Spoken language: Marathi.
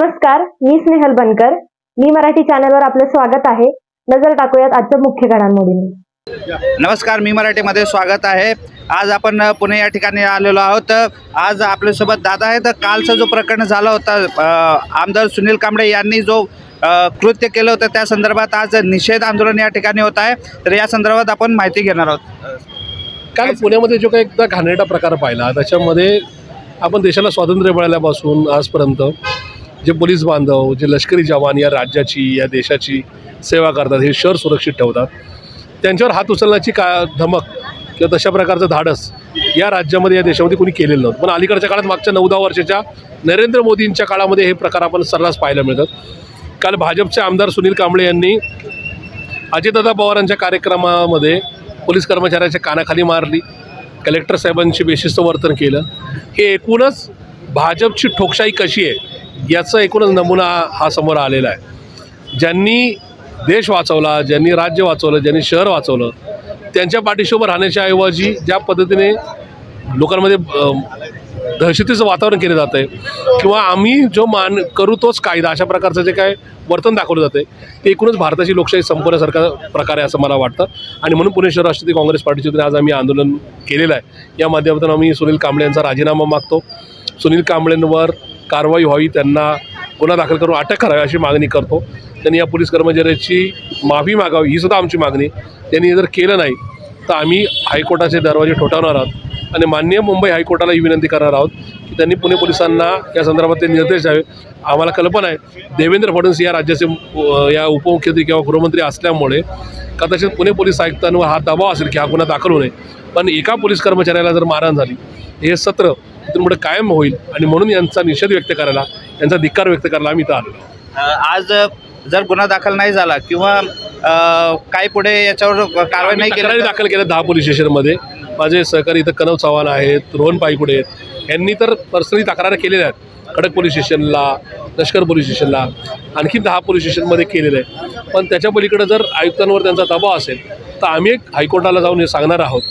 नमस्कार मी स्नेहल बनकर. मी मराठी चॅनलवर आपलं स्वागत आहे. नजर टाकूयात आजच्या मुख्य घडामोडींनी. नमस्कार मी मराठीमध्ये स्वागत आहे. आज आपण पुणे या ठिकाणी आलेलो आहोत. आज आपल्यासोबत दादा आहे तर कालचा जो प्रकरण झाला होता आमदार सुनील कांबळे यांनी जो कृत्य केलं होतं त्या संदर्भात आज निषेध आंदोलन या ठिकाणी होत आहे. तर या संदर्भात आपण माहिती घेणार आहोत. काल पुण्यामध्ये जो काही एकदा घाणेरडा प्रकार पाहिला त्याच्यामध्ये आपण देशाला स्वातंत्र्य मिळाल्यापासून आजपर्यंत जे पोलीस बांधव जे लष्करी जवान या राज्याची या देशाची सेवा करतात हे शहर सुरक्षित ठेवतात. त्यांच्यावर हात उचलण्याची का धमक किंवा तशा प्रकारचं धाडस या राज्यामध्ये या देशामध्ये कोणी केलेलं नव्हतं. पण अलीकडच्या काळात मागच्या नऊ दहा वर्षाच्या नरेंद्र मोदींच्या काळामध्ये हे प्रकार आपण सर्रास पाहायला मिळतात. काल भाजपचे आमदार सुनील कांबळे यांनी अजितदादा पवारांच्या कार्यक्रमामध्ये पोलीस कर्मचाऱ्याच्या कानाखाली मारली. कलेक्टर साहेबांशी बेशिस्त वर्तन केलं. हे एकूणच भाजपची ठोकशाही कशी आहे याचा एकूणच नमुना हा समोर आलेला आहे. ज्यांनी देश वाचवला ज्यांनी राज्य वाचवलं ज्यांनी शहर वाचवलं त्यांच्या पाठीशी उभं राहण्याच्या ऐवजी ज्या पद्धतीने लोकांमध्ये दहशतीचं वातावरण केलं जातं आहे किंवा आम्ही जो मान करू तोच कायदा अशा प्रकारचं जे काय वर्तन दाखवलं जातं आहे ते एकूणच भारताची लोकशाही संपवण्यासारखा प्रकार आहे असं मला वाटतं. आणि म्हणून पुणे शहर राष्ट्रवादी काँग्रेस पार्टीच्या आज आम्ही आंदोलन केलेलं आहे. या माध्यमातून आम्ही सुनील कांबळे यांचा राजीनामा मागतो. सुनील कांबळेंवर कारवाई व्हावी त्यांना गुन्हा दाखल करून अटक करावी अशी मागणी करतो. त्यांनी या पोलीस कर्मचाऱ्याची माफी मागावी ही सुद्धा आमची मागणी. त्यांनी जर केलं नाही तर आम्ही हायकोर्टाचे दरवाजे ठोठावणार आहोत आणि मान्य मुंबई हायकोर्टाला ही विनंती करणार आहोत की त्यांनी पुणे पोलिसांना या संदर्भात ते निर्देश द्यावे. आम्हाला कल्पना आहे देवेंद्र फडणवीस या राज्याचे या उपमुख्यमंत्री किंवा गृहमंत्री असल्यामुळे कदाचित पुणे पोलीस आयुक्तांवर हा दबाव असेल की हा गुन्हा दाखल होऊ नये. पण एका पोलीस कर्मचाऱ्याला जर मारहाण झाली हे सत्र इथून पुढे कायम होईल. आणि म्हणून यांचा निषेध व्यक्त करायला यांचा धिक्कार व्यक्त करायला आम्ही इथं आलो. आज जर गुन्हा दाखल नाही झाला किंवा काही पुढे याच्यावर कारवाई नाही केली दाखल केल्या दहा पोलीस स्टेशनमध्ये. माझे सहकारी इथं कनव चव्हाण आहेत रोहन पायकुडे आहेत. यांनी तर पर्सनली तक्रार केलेल्या आहेत. खडक पोलीस स्टेशनला लष्कर पोलीस स्टेशनला आणखी दहा पोलीस स्टेशनमध्ये केलेलं आहे पण त्याच्या पलीकडे जर आयुक्तांवर त्यांचा दबाव असेल तर आम्ही एक हायकोर्टाला जाऊन हे सांगणार आहोत.